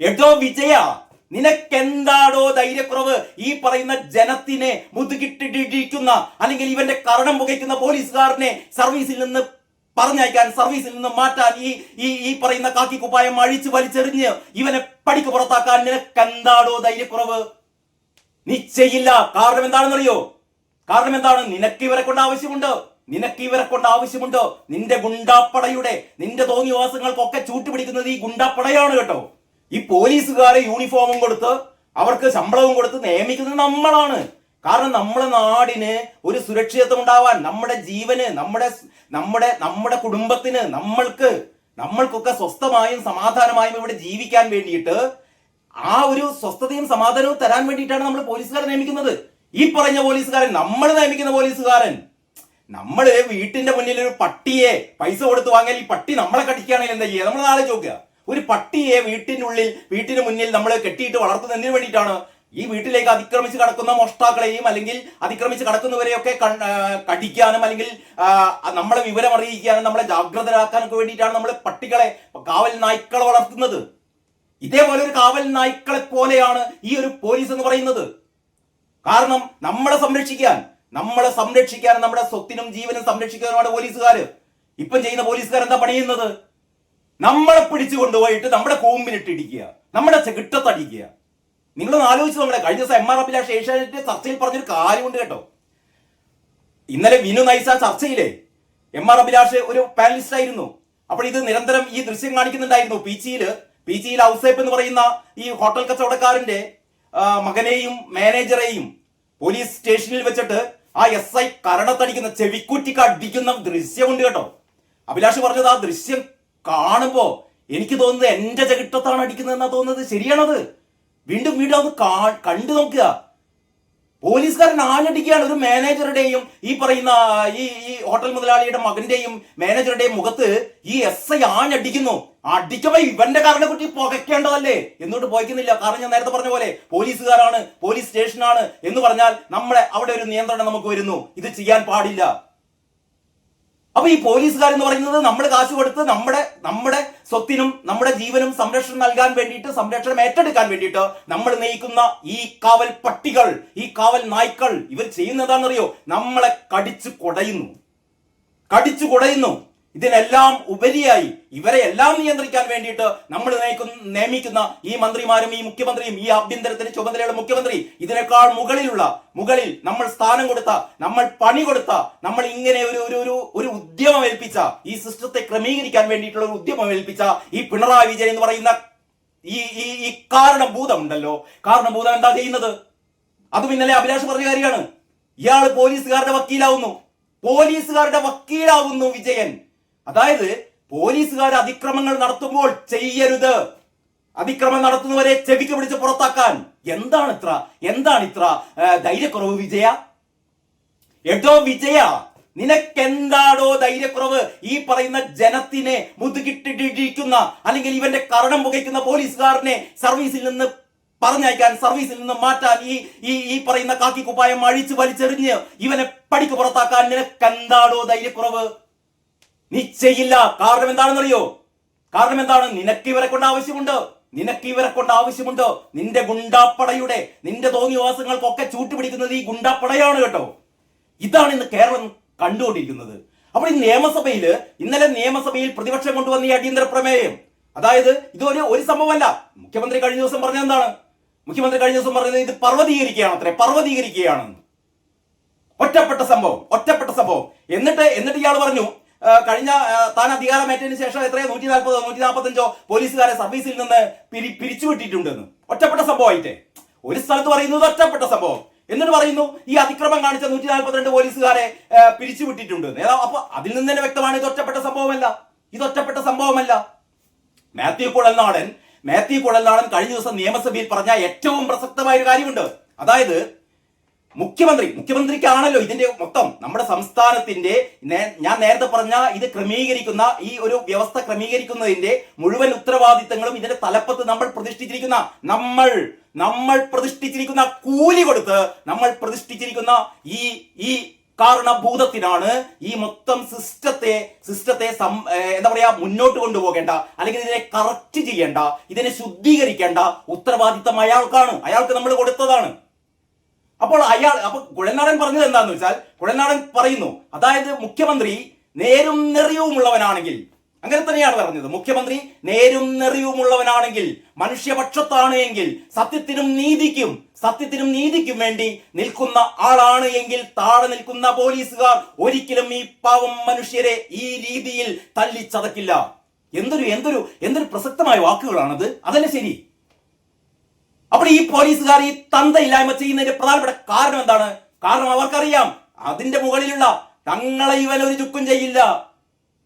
എടോ വിജയ. നിനക്കെന്താടോ ധൈര്യക്കുറവ്? ഈ പറയുന്ന ജനത്തിനെ മുതുകിട്ടിട്ടിരിക്കുന്ന അല്ലെങ്കിൽ ഇവന്റെ കരണം പുകയ്ക്കുന്ന പോലീസുകാരനെ സർവീസിൽ നിന്ന് പറഞ്ഞയക്കാൻ സർവീസിൽ നിന്ന് മാറ്റാൻ ഈ ഈ ഈ പറയുന്ന കാക്കി കുപ്പായം അഴിച്ചു വലിച്ചെറിഞ്ഞ് ഇവനെ പടിക്ക് പുറത്താക്കാൻ നിനക്കെന്താടോ ധൈര്യക്കുറവ്? നീ കാരണം കാരണം എന്താണെന്നറിയോ? കാരണം എന്താണ്? നിനക്ക് ഇവരെ കൊണ്ട് ആവശ്യമുണ്ട്. നിനക്ക് ഇവരെ കൊണ്ട് ആവശ്യമുണ്ടോ. നിന്റെ ഗുണ്ടാപ്പടയുടെ നിന്റെ തോന്നിവാസങ്ങൾക്കൊക്കെ ചൂട്ടുപിടിക്കുന്നത് ഈ ഗുണ്ടാപ്പടയാണ് കേട്ടോ. ഈ പോലീസുകാരെ യൂണിഫോമും കൊടുത്ത് അവർക്ക് ശമ്പളവും കൊടുത്ത് നിയമിക്കുന്നത് നമ്മളാണ്. കാരണം നമ്മുടെ നാടിന് ഒരു സുരക്ഷിതത്വം ഉണ്ടാവാൻ നമ്മുടെ ജീവന് നമ്മുടെ നമ്മുടെ നമ്മുടെ കുടുംബത്തിന് നമ്മൾക്ക് നമ്മൾക്കൊക്കെ സ്വസ്ഥമായും സമാധാനമായും ഇവിടെ ജീവിക്കാൻ വേണ്ടിയിട്ട് ആ ഒരു സ്വസ്ഥതയും സമാധാനവും തരാൻ വേണ്ടിയിട്ടാണ് നമ്മൾ പോലീസുകാരെ നിയമിക്കുന്നത്. ഈ പറഞ്ഞ പോലീസുകാരൻ നമ്മൾ നിയമിക്കുന്ന പോലീസുകാരൻ നമ്മൾ വീട്ടിന്റെ മുന്നിൽ ഒരു പട്ടിയെ പൈസ കൊടുത്ത് വാങ്ങിയാൽ ഈ പട്ടി നമ്മളെ കടിക്കുകയാണെങ്കിൽ എന്താ ചെയ്യുക? നമ്മൾ നാളെ ചോദിക്കുക ഒരു പട്ടിയെ വീട്ടിനുള്ളിൽ വീട്ടിന് മുന്നിൽ നമ്മൾ കെട്ടിയിട്ട് വളർത്തുന്നതിന് വേണ്ടിയിട്ടാണ് ഈ വീട്ടിലേക്ക് അതിക്രമിച്ച് കടക്കുന്ന മോഷ്ടാക്കളെയും അല്ലെങ്കിൽ അതിക്രമിച്ച് കടക്കുന്നവരെയൊക്കെ കടിക്കാനും അല്ലെങ്കിൽ നമ്മളെ വിവരം അറിയിക്കാനും നമ്മളെ ജാഗ്രതരാക്കാനൊക്കെ വേണ്ടിയിട്ടാണ് നമ്മൾ പട്ടികളെ കാവൽ നായ്ക്കളെ വളർത്തുന്നത്. ഇതേപോലെ ഒരു കാവൽ നായ്ക്കളെ പോലെയാണ് ഈ ഒരു പോലീസ് എന്ന് പറയുന്നത്. കാരണം നമ്മളെ സംരക്ഷിക്കാൻ നമ്മളെ സംരക്ഷിക്കാൻ നമ്മുടെ സ്വത്തിനും ജീവനും സംരക്ഷിക്കാനുമാണ് പോലീസുകാർ ഇപ്പം ചെയ്യുന്ന പോലീസുകാർ എന്താ പണിയുന്നത്? നമ്മളെ പിടിച്ചു കൊണ്ടുപോയിട്ട് നമ്മുടെ കൂമ്പിനിട്ട് ഇടിക്കുക നമ്മുടെ ചെകിട്ടത്തടിക്കുക നിങ്ങളൊന്ന് ആലോചിച്ച് നമ്മളെ കഴിഞ്ഞ ദിവസം എം ആർ അഭിലാഷ് ഏഷ്യാനെറ്റ് ചർച്ചയിൽ പറഞ്ഞൊരു കാര്യമുണ്ട് കേട്ടോ. ഇന്നലെ വിനു നൈസ ചർച്ചയിലെ എം ആർ അഭിലാഷ് ഒരു പാനലിസ്റ്റ് ആയിരുന്നു. അപ്പോൾ ഇത് നിരന്തരം ഈ ദൃശ്യം കാണിക്കുന്നുണ്ടായിരുന്നു. പീച്ചിയിൽ പീച്ചിയിൽ ഔസേപ്പ് എന്ന് പറയുന്ന ഈ ഹോട്ടൽ കച്ചവടക്കാരന്റെ മകനെയും മാനേജറെയും പോലീസ് സ്റ്റേഷനിൽ വെച്ചിട്ട് ആ എസ് ഐ കരണത്തടിക്കുന്ന ചെവിക്കുറ്റിക്ക് അടിക്കുന്ന ദൃശ്യമുണ്ട് കേട്ടോ. അഭിലാഷ് പറഞ്ഞത് ആ ദൃശ്യം കാണുമ്പോ എനിക്ക് തോന്നുന്നത് എന്റെ ചകിട്ടത്താണ് അടിക്കുന്നതെന്നാ തോന്നുന്നത്. ശരിയാണത്. വീണ്ടും വീണ്ടും അത് കണ്ടു നോക്കുക. പോലീസുകാരൻ ആഞ്ഞടിക്കുകയാണ്. ഒരു മാനേജറുടെയും ഈ പറയുന്ന ഈ ഈ ഹോട്ടൽ മുതലാളിയുടെ മകന്റെയും മാനേജറുടെയും മുഖത്ത് ഈ എസ് ഐ ആഞ്ഞടിക്കുന്നു. അടിക്കുമ്പോ ഇവന്റെ കാരണെ കുറ്റി പുകയ്ക്കേണ്ടതല്ലേ? എന്നോട്ട് പോയിക്കുന്നില്ല കാരണം ഞാൻ നേരത്തെ പറഞ്ഞ പോലെ പോലീസുകാരാണ് പോലീസ് സ്റ്റേഷനാണ് എന്ന് പറഞ്ഞാൽ നമ്മളെ അവിടെ ഒരു നിയന്ത്രണം നമുക്ക് വരുന്നു. ഇത് ചെയ്യാൻ പാടില്ല. അപ്പൊ ഈ പോലീസുകാർ എന്ന് പറയുന്നത് നമ്മൾ കാശ് കൊടുത്ത് നമ്മുടെ നമ്മുടെ സ്വത്തിനും നമ്മുടെ ജീവനും സംരക്ഷണം നൽകാൻ വേണ്ടിയിട്ട് സംരക്ഷണം ഏറ്റെടുക്കാൻ വേണ്ടിയിട്ട് നമ്മൾ നയിക്കുന്ന ഈ കാവൽ പട്ടികൾ ഈ കാവൽ നായ്ക്കൾ ഇവർ ചെയ്യുന്നതാണെന്നറിയോ? നമ്മളെ കടിച്ചു കൊടയുന്നു. കടിച്ചു കുടയുന്നു. ഇതിനെല്ലാം ഉപരിയായി ഇവരെ എല്ലാം നിയന്ത്രിക്കാൻ വേണ്ടിയിട്ട് നമ്മൾ നിയമിക്കുന്ന ഈ മന്ത്രിമാരും ഈ മുഖ്യമന്ത്രിയും ഈ ആഭ്യന്തരത്തിന് ചുമതലയുള്ള മുഖ്യമന്ത്രി ഇതിനേക്കാൾ മുകളിലുള്ള മുകളിൽ നമ്മൾ സ്ഥാനം കൊടുത്ത നമ്മൾ പണി കൊടുത്ത നമ്മൾ ഇങ്ങനെ ഒരു ഒരു ഒരു ഒരു ഉദ്യമം ഏൽപ്പിച്ച ഈ സിസ്റ്റത്തെ ക്രമീകരിക്കാൻ വേണ്ടിയിട്ടുള്ള ഒരു ഉദ്യമം ഏൽപ്പിച്ച ഈ പിണറായി വിജയൻ എന്ന് പറയുന്ന ഈ ഈ ഈ കാരണഭൂതം ഉണ്ടല്ലോ. കാരണഭൂതം എന്താ ചെയ്യുന്നത്? അതും ഇന്നലെ അഭിലാഷ് പറഞ്ഞ കാര്യമാണ്. ഇയാൾ പോലീസുകാരുടെ വക്കീലാവുന്നു. പോലീസുകാരുടെ വക്കീലാവുന്നു വിജയൻ. അതായത് പോലീസുകാർ അതിക്രമങ്ങൾ നടത്തുമ്പോൾ ചെയ്യരുത്. അതിക്രമം നടത്തുന്നവരെ ചെവിക്ക് പിടിച്ച് പുറത്താക്കാൻ. എന്താണ് ഇത്ര? എന്താണ് ഇത്ര? ധൈര്യക്കുറവ് വിജയ? എടോ വിജയ നിനക്കെന്താണോ ധൈര്യക്കുറവ്? ഈ പറയുന്ന ജനത്തിനെ മുതുകിട്ടിട്ടിരിക്കുന്ന അല്ലെങ്കിൽ ഇവന്റെ കരണം പുകയ്ക്കുന്ന പോലീസുകാരനെ സർവീസിൽ നിന്ന് പറഞ്ഞയക്കാൻ സർവീസിൽ നിന്ന് മാറ്റാൻ ഈ ഈ ഈ പറയുന്ന കാക്കി കുപ്പായം അഴിച്ചു വലിച്ചെറിഞ്ഞ് ഇവനെ പടിക്ക് പുറത്താക്കാൻ നിനക്കെന്താണോ ധൈര്യക്കുറവ്? നീ ചെയ്യില്ല കാരണം എന്താണെന്നറിയോ? കാരണം എന്താണ്? നിനക്ക് ഇവരെ കൊണ്ട് ആവശ്യമുണ്ട്. നിനക്ക് ഇവരെ കൊണ്ട് ആവശ്യമുണ്ട്. നിന്റെ ഗുണ്ടാപ്പടയുടെ നിന്റെ തോന്നിവാസങ്ങൾക്കൊക്കെ ചൂട്ടുപിടിക്കുന്നത് ഈ ഗുണ്ടാപ്പടയാണ് കേട്ടോ. ഇതാണ് ഇന്ന് കേരളം കണ്ടുകൊണ്ടിരിക്കുന്നത്. അപ്പോൾ ഈ നിയമസഭയിൽ ഇന്നലെ നിയമസഭയിൽ പ്രതിപക്ഷം കൊണ്ടുവന്ന ഈ അടിയന്തര പ്രമേയം അതായത് ഇതൊരു ഒരു സംഭവമല്ല. മുഖ്യമന്ത്രി കഴിഞ്ഞ ദിവസം പറഞ്ഞത് എന്താണ്? മുഖ്യമന്ത്രി കഴിഞ്ഞ ദിവസം പറഞ്ഞത് ഇത് പർവതീകരിക്കുകയാണ് അത്രേ പർവതീകരിക്കുകയാണെന്ന്. ഒറ്റപ്പെട്ട സംഭവം ഒറ്റപ്പെട്ട സംഭവം. എന്നിട്ട് എന്നിട്ട് ഇയാൾ പറഞ്ഞു കഴിഞ്ഞ താൻ അധികാരമേറ്റതിന് ശേഷം എത്രയോ? നൂറ്റി നാൽപ്പതോ നൂറ്റി നാൽപ്പത്തഞ്ചോ പോലീസുകാരെ സർവീസിൽ നിന്ന് പിരി പിരിച്ചുവിട്ടിട്ടുണ്ടെന്ന്. ഒറ്റപ്പെട്ട സംഭവമായിട്ടെ. ഒരു സ്ഥലത്ത് പറയുന്നത് ഒറ്റപ്പെട്ട സംഭവം. എന്നിട്ട് പറയുന്നു ഈ അതിക്രമം കാണിച്ച നൂറ്റി നാൽപ്പത്തിരണ്ട് പോലീസുകാരെ പിരിച്ചുവിട്ടിട്ടുണ്ട് അപ്പൊ അതിൽ നിന്ന് തന്നെ വ്യക്തമാണ് ഇത് ഒറ്റപ്പെട്ട സംഭവമല്ല. ഇത് ഒറ്റപ്പെട്ട സംഭവമല്ല. മാത്യു കുഴൽനാടൻ മാത്യു കുഴൽനാടൻ കഴിഞ്ഞ ദിവസം നിയമസഭയിൽ പറഞ്ഞ ഏറ്റവും പ്രസക്തമായ ഒരു കാര്യമുണ്ട്. അതായത് മുഖ്യമന്ത്രി മുഖ്യമന്ത്രിക്കാണല്ലോ ഇതിന്റെ മൊത്തം. നമ്മുടെ സംസ്ഥാനത്തിന്റെ ഞാൻ നേരത്തെ പറഞ്ഞ ഇത് ക്രമീകരിക്കുന്ന ഈ ഒരു വ്യവസ്ഥ ക്രമീകരിക്കുന്നതിന്റെ മുഴുവൻ ഉത്തരവാദിത്തങ്ങളും ഇതിന്റെ തലപ്പത്ത് നമ്മൾ പ്രതിഷ്ഠിച്ചിരിക്കുന്ന നമ്മൾ നമ്മൾ പ്രതിഷ്ഠിച്ചിരിക്കുന്ന കൂലി കൊടുത്ത് നമ്മൾ പ്രതിഷ്ഠിച്ചിരിക്കുന്ന ഈ ഈ കാരണഭൂതത്തിനാണ് ഈ മൊത്തം സിസ്റ്റത്തെ സിസ്റ്റത്തെ എന്താ പറയാ മുന്നോട്ട് കൊണ്ടുപോകേണ്ട അല്ലെങ്കിൽ ഇതിനെ കറക്റ്റ് ചെയ്യേണ്ട ഇതിനെ ശുദ്ധീകരിക്കേണ്ട ഉത്തരവാദിത്തം അയാൾക്കാണ്. അയാൾക്ക് നമ്മൾ കൊടുത്തതാണ്. അപ്പോൾ അയാൾ അപ്പൊ കുഴൽനാടൻ പറഞ്ഞത് എന്താന്ന് വെച്ചാൽ കുഴൽനാടൻ പറയുന്നു അതായത് മുഖ്യമന്ത്രി നേരും നെറിയുമുള്ളവനാണെങ്കിൽ അങ്ങനെ തന്നെയാണ് പറഞ്ഞത്. മുഖ്യമന്ത്രി നേരും നെറിയുമുള്ളവനാണെങ്കിൽ മനുഷ്യപക്ഷത്താണ് എങ്കിൽ സത്യത്തിനും നീതിക്കും സത്യത്തിനും നീതിക്കും വേണ്ടി നിൽക്കുന്ന ആളാണ് എങ്കിൽ താഴെ നിൽക്കുന്ന പോലീസുകാർ ഒരിക്കലും ഈ പാവം മനുഷ്യരെ ഈ രീതിയിൽ തല്ലിച്ചതക്കില്ല എന്തൊരു എന്തൊരു എന്തൊരു പ്രസക്തമായ വാക്കുകളാണത്. അതല്ലേ ശരി? അപ്പോൾ ഈ പോലീസുകാർ ഈ തന്തയില്ലായ്മ ചെയ്യുന്നതിന്റെ പ്രധാനപ്പെട്ട കാരണം എന്താണ്? കാരണം അവർക്കറിയാം അതിന്റെ മുകളിലുള്ള തങ്ങളെ ഇവൻ ഒരു ചുക്കും ചെയ്യില്ല.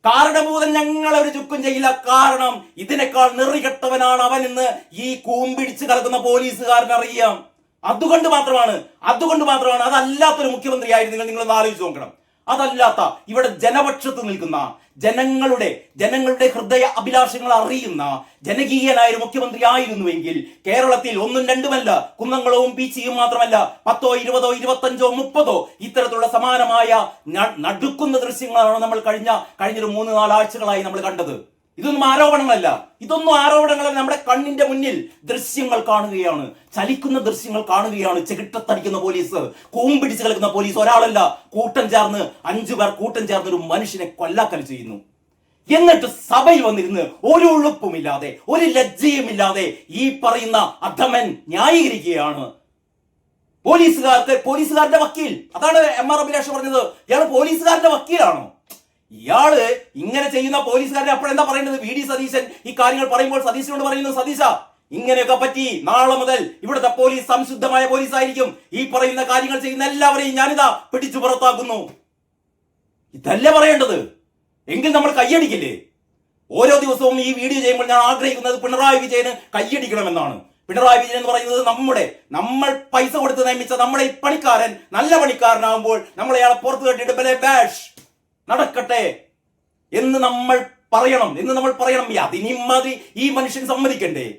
കാരണഭൂതൻ ഞങ്ങളെ ഒരു ചുക്കും ചെയ്യില്ല. കാരണം ഇതിനേക്കാൾ നെറികെട്ടവനാണ് അവൻ എന്ന് ഈ കൂമ്പിടിച്ച് കലക്കുന്ന പോലീസുകാരൻ അറിയാം. അതുകൊണ്ട് മാത്രമാണ് അതുകൊണ്ട് മാത്രമാണ് അതല്ലാത്തൊരു മുഖ്യമന്ത്രി നിങ്ങൾ നിങ്ങളൊന്ന് ആലോചിച്ച് നോക്കണം. അതല്ലാത്ത ഇവിടെ ജനപക്ഷത്ത് നിൽക്കുന്ന ജനങ്ങളുടെ ജനങ്ങളുടെ ഹൃദയ അഭിലാഷങ്ങൾ അറിയുന്ന ജനകീയനായ മുഖ്യമന്ത്രി ആയിരുന്നുവെങ്കിൽ കേരളത്തിൽ ഒന്നും രണ്ടുമല്ല കുന്നംകുളവും പീച്ചിയും മാത്രമല്ല പത്തോ ഇരുപതോ ഇരുപത്തഞ്ചോ മുപ്പതോ ഇത്തരത്തിലുള്ള സമാനമായ നടുക്കുന്ന ദൃശ്യങ്ങളാണ് നമ്മൾ കഴിഞ്ഞ കഴിഞ്ഞൊരു മൂന്ന് നാലാഴ്ചകളായി നമ്മൾ കണ്ടത്. ഇതൊന്നും ആരോപണങ്ങളല്ല. ഇതൊന്നും ആരോപണങ്ങളല്ല. നമ്മുടെ കണ്ണിന്റെ മുന്നിൽ ദൃശ്യങ്ങൾ കാണുകയാണ്. ചലിക്കുന്ന ദൃശ്യങ്ങൾ കാണുകയാണ്. ചെകിട്ടത്തടിക്കുന്ന പോലീസ് കൂമ്പിടിച്ച് കളിക്കുന്ന പോലീസ്. ഒരാളല്ല കൂട്ടം ചേർന്ന് അഞ്ചു പേർ കൂട്ടം ചേർന്ന് ഒരു മനുഷ്യനെ കൊല്ലാക്കൽ ചെയ്യുന്നു. എന്നിട്ട് സഭയിൽ വന്നിരുന്ന് ഒരു ഉളുപ്പുമില്ലാതെ ഒരു ലജ്ജയുമില്ലാതെ ഈ പറയുന്ന അധമൻ ന്യായീകരിക്കുകയാണ്. പോലീസുകാർക്ക് പോലീസുകാരുടെ വക്കീൽ. അതാണ് എം ആർ അഭിലാഷ് പറഞ്ഞത്. ഇയാൾ പോലീസുകാരുടെ വക്കീലാണോ. ഇയാൾ ഇങ്ങനെ ചെയ്യുന്ന പോലീസുകാരെ അപ്പോഴെന്താ പറയുന്നത് വി ഡി സതീശൻ ഈ കാര്യങ്ങൾ പറയുമ്പോൾ സതീശനോട് പറയുന്നു സതീശ ഇങ്ങനെയൊക്കെ പറ്റി നാളെ മുതൽ ഇവിടുത്തെ പോലീസ് സംശുദ്ധമായ പോലീസ് ആയിരിക്കും ഈ പറയുന്ന കാര്യങ്ങൾ ചെയ്യുന്ന എല്ലാവരെയും ഞാനിതാ പിടിച്ചു പുറത്താക്കുന്നു. ഇതല്ലേ പറയേണ്ടത്? എങ്കിൽ നമ്മൾ കയ്യടിക്കില്ലേ? ഓരോ ദിവസവും ഈ വീഡിയോ ചെയ്യുമ്പോൾ ഞാൻ ആഗ്രഹിക്കുന്നത് പിണറായി വിജയന് കയ്യടിക്കണമെന്നാണ്. പിണറായി വിജയൻ എന്ന് പറയുന്നത് നമ്മുടെ നമ്മൾ പൈസ കൊടുത്ത് നിയമിച്ച നമ്മുടെ ഈ പണിക്കാരൻ നല്ല പണിക്കാരനാകുമ്പോൾ നമ്മൾ അയാളെ പുറത്ത് കെട്ടിയിട്ട് ബാഷ് നടക്കട്ടെ എന്ന് നമ്മൾ പറയണം. എന്ന് നമ്മൾ പറയണം. അതിനിമാതിരി ഈ മനുഷ്യൻ സമ്മതിക്കണ്ടേ?